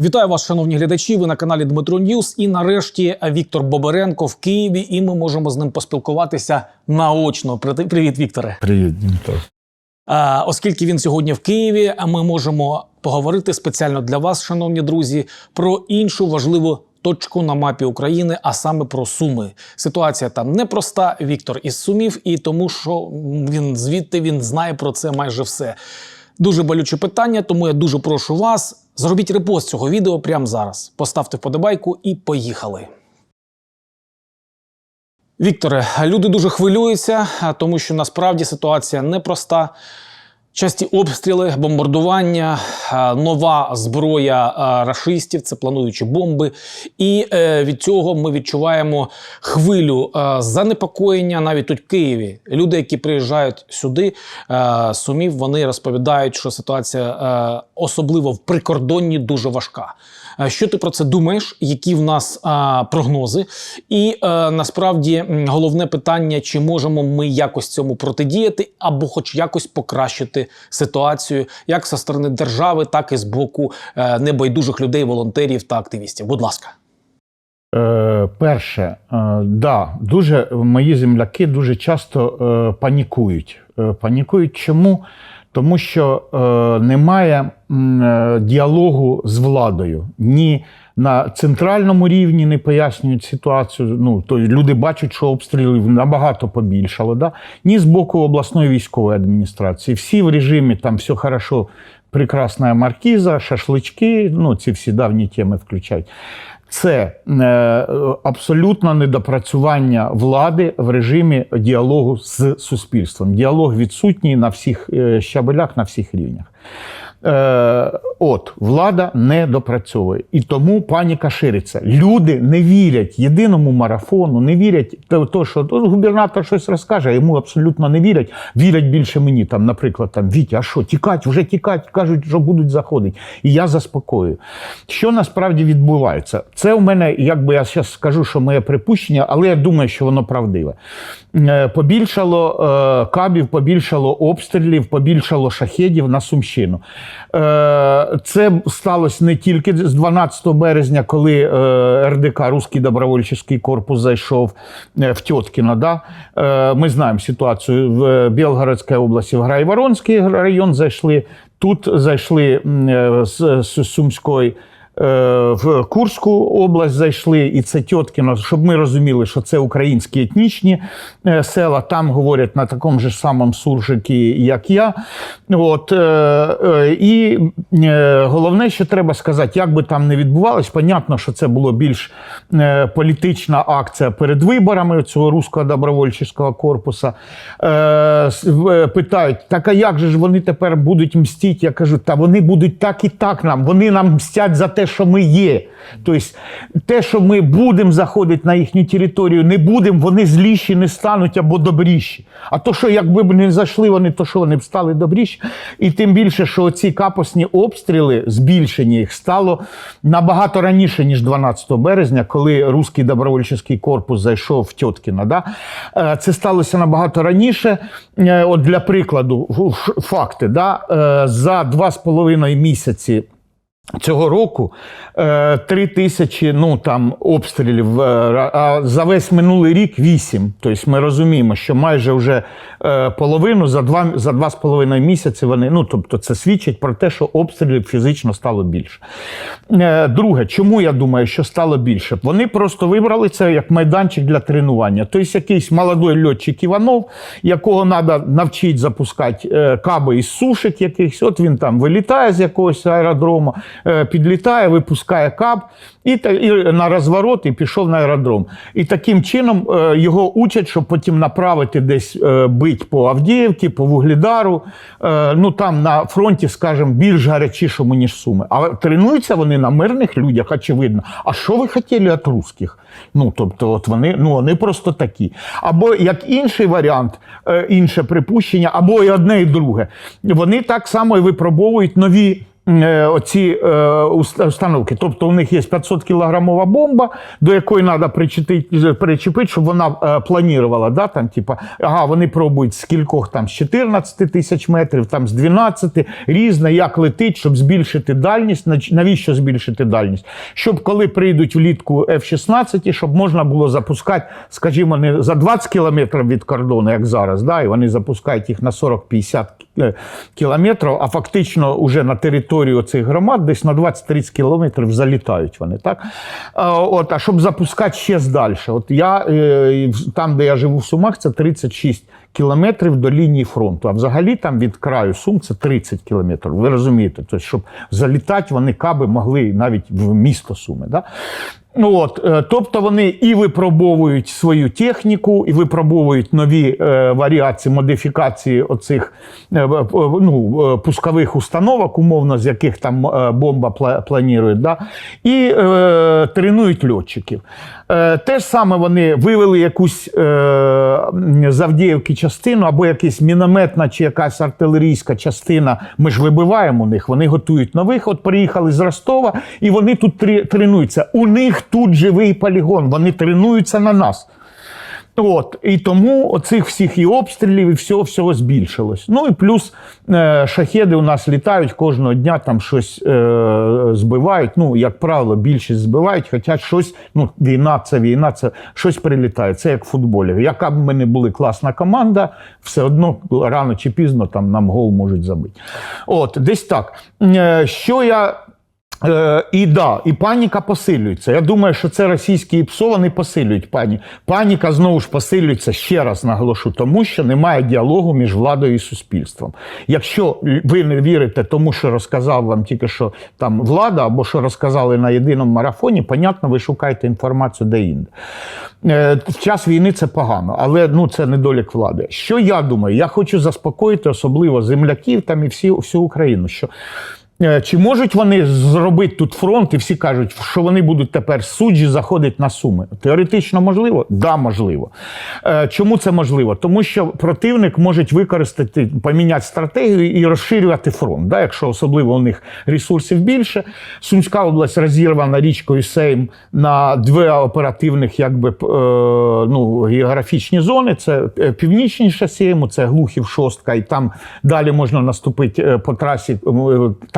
Вітаю вас, шановні глядачі. Ви на каналі Дмитро Ньюс. І нарешті Віктор Боберенко в Києві, і ми можемо з ним поспілкуватися наочно. При- Привіт, Вікторе. Привіт, Дмитро. Оскільки він сьогодні в Києві, а ми можемо поговорити спеціально для вас, шановні друзі, про іншу важливу точку на мапі України, а саме про Суми. Ситуація там непроста. Віктор із Сумів, і тому, що він звідти він знає про це майже все. Дуже болюче питання, тому я дуже прошу вас. Зробіть репост цього відео прямо зараз. Поставте вподобайку і поїхали. Вікторе, люди дуже хвилюються, тому що насправді ситуація непроста. Часті обстріли, бомбардування, нова зброя а, рашистів, це плануючі бомби. І е, від цього ми відчуваємо хвилю е, занепокоєння навіть тут в Києві. Люди, які приїжджають сюди, е, сумів, вони розповідають, що ситуація, е, особливо в прикордонні, дуже важка. Е, Що ти про це думаєш? Які в нас а, прогнози? І е, насправді головне питання: чи можемо ми якось цьому протидіяти, або хоч якось покращити ситуацію, як зі сторони держави, так і з боку е, небайдужих людей, волонтерів та активістів. Будь ласка. Е, перше, е, да, дуже мої земляки дуже часто е, панікують. Е, панікують чому? Тому що е, немає е, діалогу з владою. Ні на центральному рівні не пояснюють ситуацію. Ну, то люди бачать, що обстрілів набагато побільшало. Да? Ні з боку обласної військової адміністрації. Всі в режимі там все хорошо, прекрасна маркіза, шашлички, ну ці всі давні теми включають. Це е, абсолютно недопрацювання влади в режимі діалогу з суспільством. Діалог відсутній на всіх е, щабелях, на всіх рівнях. Е, от, влада не допрацьовує. І тому паніка шириться. Люди не вірять єдиному марафону, не вірять то, що то губернатор щось розкаже, йому абсолютно не вірять. Вірять більше мені. Там, наприклад, там Вітя, а що, тікать, вже тікать, кажуть, що будуть заходити. І я заспокоюю. Що насправді відбувається? Це у мене, якби я зараз скажу, що моє припущення, але я думаю, що воно правдиве. Е, Побільшало е, кабів, побільшало обстрілів, побільшало шахедів на Сумщину. Е, Це сталося не тільки з 12 березня, коли е, РДК Руський добровольчий корпус зайшов е, в Тьоткіно. Да? Ми знаємо ситуацію в Білгородській області, в Грайворонський район зайшли. Тут зайшли з Сумської. Е, В Курську область зайшли, і це Тьоткіно, щоб ми розуміли, що це українські етнічні е, села. Там говорять на такому ж самому суржикі, як я. От, е, і головне, що треба сказати, як би там не відбувалось, понятно, що це було більш політична акція перед виборами цього руського добровольчого корпусу. Питають, так а як же ж вони тепер будуть мстити? Я кажу, та вони будуть так і так нам. Вони нам мстять за те, що ми є. Тобто, те, що ми будемо заходити на їхню територію, не будемо, вони зліші не стануть або добріші. А то, що якби б не зайшли вони, то що вони б стали добріші. І тим більше, що ці капосні обстріли, збільшення їх стало набагато раніше, ніж 12 березня, коли Руський добровольчий корпус зайшов в Тьоткіно. Да? Е, Це сталося набагато раніше. Е, От для прикладу, факти, да? Е, за два з половиною місяці. Цього року е, три тисячі ну, там, обстрілів, е, а за весь минулий рік вісім. Тобто ми розуміємо, що майже вже е, половину за два, за два з половиною місяці вони, ну, тобто це свідчить про те, що обстрілів фізично стало більше. Друге, чому я думаю, що стало більше? Вони просто вибрали це як майданчик для тренування. Тобто якийсь молодий льотчик Іванов, якого треба навчити запускати каби із сушек якихось, от він там вилітає з якогось аеродрому, підлітає, випускає каб і, і на розворот і пішов на аеродром. І таким чином е, його учать, щоб потім направити десь е, бить по Авдіївці, по Вугледару. Е, ну там на фронті, скажімо, більш гарячішому, ніж Суми. А тренуються вони на мирних людях, очевидно. А що ви хотіли від русських? Ну, тобто, от вони, ну, вони просто такі. Або як інший варіант, е, інше припущення, або і одне, і друге. Вони так само і випробовують нові е, оці е, установки. Тобто у них є 500 кілограмова бомба, до якої треба причепити, щоб вона е, планувала. Да, там, типа, ага, вони пробують з кількох там, з 14 тисяч метрів, там, з 12, різне, як летить, щоб збільшити дальність. Навіщо збільшити дальність? Щоб коли прийдуть влітку F-16, щоб можна було запускати, скажімо, не за 20 кілометрів від кордону, як зараз, да, і вони запускають їх на 40-50 е, кілометрів, а фактично вже на територію цих громад десь на 20-30 кілометрів залітають вони. Так? От, а щоб запускати ще далі. От я, е, там, де я живу в Сумах, це 36 кілометрів до лінії фронту. А взагалі там від краю Сум це 30 кілометрів. Ви розумієте, тобто, щоб залітати, вони каби могли навіть в місто Суми. Да? Ну, От, е, тобто вони і випробовують свою техніку, і випробовують нові е, варіації, модифікації оцих е, ну, е, пускових установок, умовно, з яких там е, бомба пла- планують, да? і е, тренують льотчиків. Е, те ж саме вони вивели якусь е, м, з Авдіївки частину, або якась мінометна чи якась артилерійська частина. Ми ж вибиваємо у них, вони готують нових. От приїхали з Ростова, і вони тут тренуються. У них тут живий полігон, вони тренуються на нас. От, і тому оцих всіх і обстрілів, і всього всього збільшилось. Ну і плюс е, шахеди у нас літають кожного дня, там щось е, збивають. Ну, як правило, більшість збивають, хоча щось, ну, війна це війна, це щось прилітає. Це як в футболі. Яка б ми не були класна команда, все одно рано чи пізно там нам гол можуть забити. От, десь так. Е, що я. Е, і да, і паніка посилюється. Я думаю, що це російські ПСО, вони посилюють пані. Паніка знову ж посилюється ще раз наголошу, тому що немає діалогу між владою і суспільством. Якщо ви не вірите тому, що розказав вам тільки що там влада, або що розказали на єдиному марафоні, понятно, ви шукаєте інформацію де-інде. Е, В час війни це погано, але ну це недолік влади. Що я думаю? Я хочу заспокоїти особливо земляків там і всі, всю Україну. що Чи можуть вони зробити тут фронт, і всі кажуть, що вони будуть тепер суджі заходити на суми? Теоретично можливо? Да, можливо. Е, Чому це можливо? Тому що противник може використати, поміняти стратегію і розширювати фронт. Да? Якщо особливо у них ресурсів більше. Сумська область розірвана річкою Сейм на дві оперативних якби, е, ну, географічні зони. Це е, північніше Сейму, це Глухів, Шостка, і там далі можна наступити е, по трасі, е,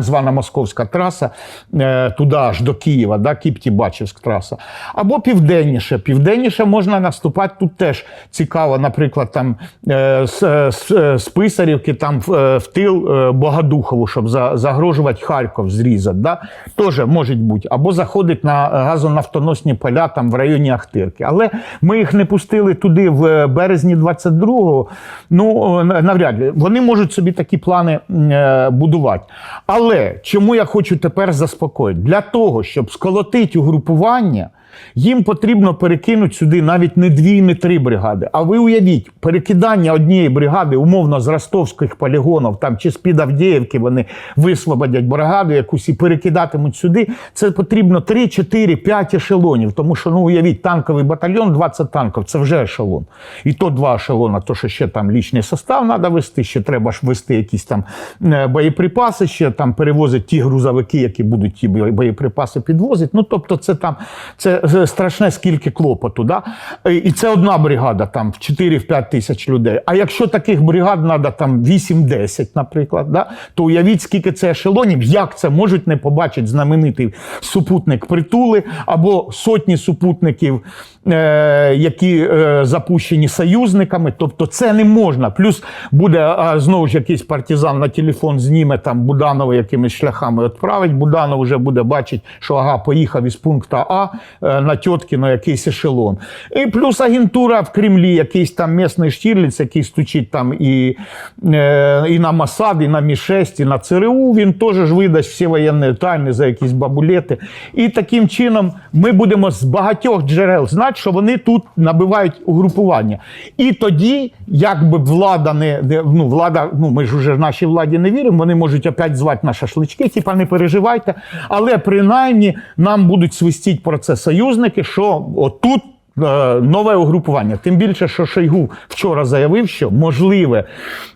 так звана московська траса, е, туди аж до Києва, да, Кіпті-Бачівська траса. Або південніше. Південніше можна наступати тут теж цікаво, наприклад, там е, з, з, з Писарівки там в, е, в тил е, Богодухову, щоб за, загрожувати Харків зрізати. Да? Теж може бути. Або заходить на газонафтоносні поля там в районі Ахтирки. Але ми їх не пустили туди в березні 22-го. Ну, е, навряд ли. Вони можуть собі такі плани е, будувати. Але чому я хочу тепер заспокоїти? Для того, щоб сколотити угрупування. Їм потрібно перекинути сюди навіть не дві, не три бригади. А ви уявіть, перекидання однієї бригади, умовно, з ростовських полігонів там чи з-під Авдіївки вони висвободять бригаду якусь і перекидатимуть сюди. Це потрібно 3, 4, 5 ешелонів. Тому що, ну уявіть, танковий батальйон, 20 танків це вже ешелон. І то два ешелона, то що ще там лічний состав треба вести, ще треба ж вести якісь там е, боєприпаси, ще там перевозять ті грузовики, які будуть ті боєприпаси підвозити. Ну тобто, це там це страшне скільки клопоту. Да? І це одна бригада там в 4-5 тисяч людей. А якщо таких бригад треба там 8-10, наприклад, да? то уявіть, скільки це ешелонів, як це можуть не побачити знаменитий супутник притули або сотні супутників, е, які е, запущені союзниками. Тобто це не можна. Плюс буде а, знову ж якийсь партизан на телефон зніме там Буданова якимись шляхами відправить. Буданов вже буде бачити, що ага, поїхав із пункту А е, на тітки на якийсь ешелон. І плюс агентура в Кремлі, якийсь там місний штірліц, який стучить там і, е, і на Масад, і на Мі-6, і на ЦРУ. Він теж видасть всі воєнні тайни за якісь бабулети. І таким чином ми будемо з багатьох джерел знати, що вони тут набивають угрупування. І тоді, якби влада не, ну, влада, ну ми ж уже нашій владі не віримо, вони можуть опять звати на шашлички, типа не переживайте. Але принаймні нам будуть свистіть про це союзники, що отут е, нове угрупування. Тим більше, що Шойгу вчора заявив, що можливе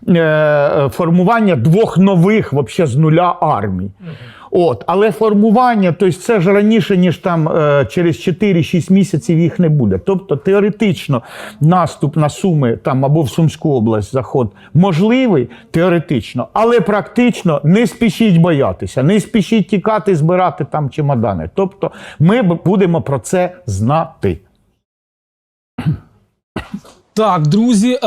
е, формування двох нових вообще з нуля армій. От, але формування, тобто це ж раніше, ніж там е, через 4-6 місяців їх не буде. Тобто теоретично наступ на Суми там або в Сумську область заход можливий, теоретично, але практично не спішіть боятися, не спішіть тікати, збирати там чемодани. Тобто ми будемо про це знати. Так, друзі, е,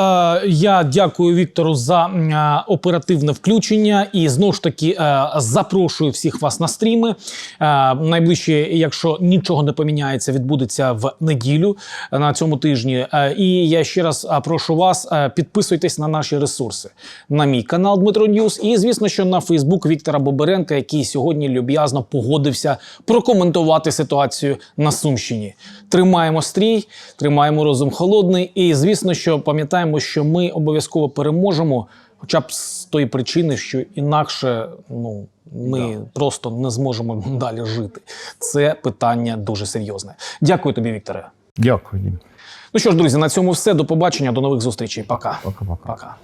я дякую Віктору за е, оперативне включення і знову ж таки е, запрошую всіх вас на стріми. Найближче, якщо нічого не поміняється, відбудеться в неділю на цьому тижні. І я ще раз прошу вас підписуйтесь на наші ресурси, на мій канал Дмитро Ньюс, і звісно, що на Фейсбук Віктора Боберенка, який сьогодні люб'язно погодився прокоментувати ситуацію на Сумщині. Тримаємо стрій, тримаємо розум холодний, і звісно, що пам'ятаємо, що ми обов'язково переможемо, хоча б з тої причини, що інакше ну. Ми просто не зможемо далі жити. Це питання дуже серйозне. Дякую тобі, Вікторе. Дякую. Ну що ж, друзі, на цьому все. До побачення, до нових зустрічей. Пока-пока. Пока.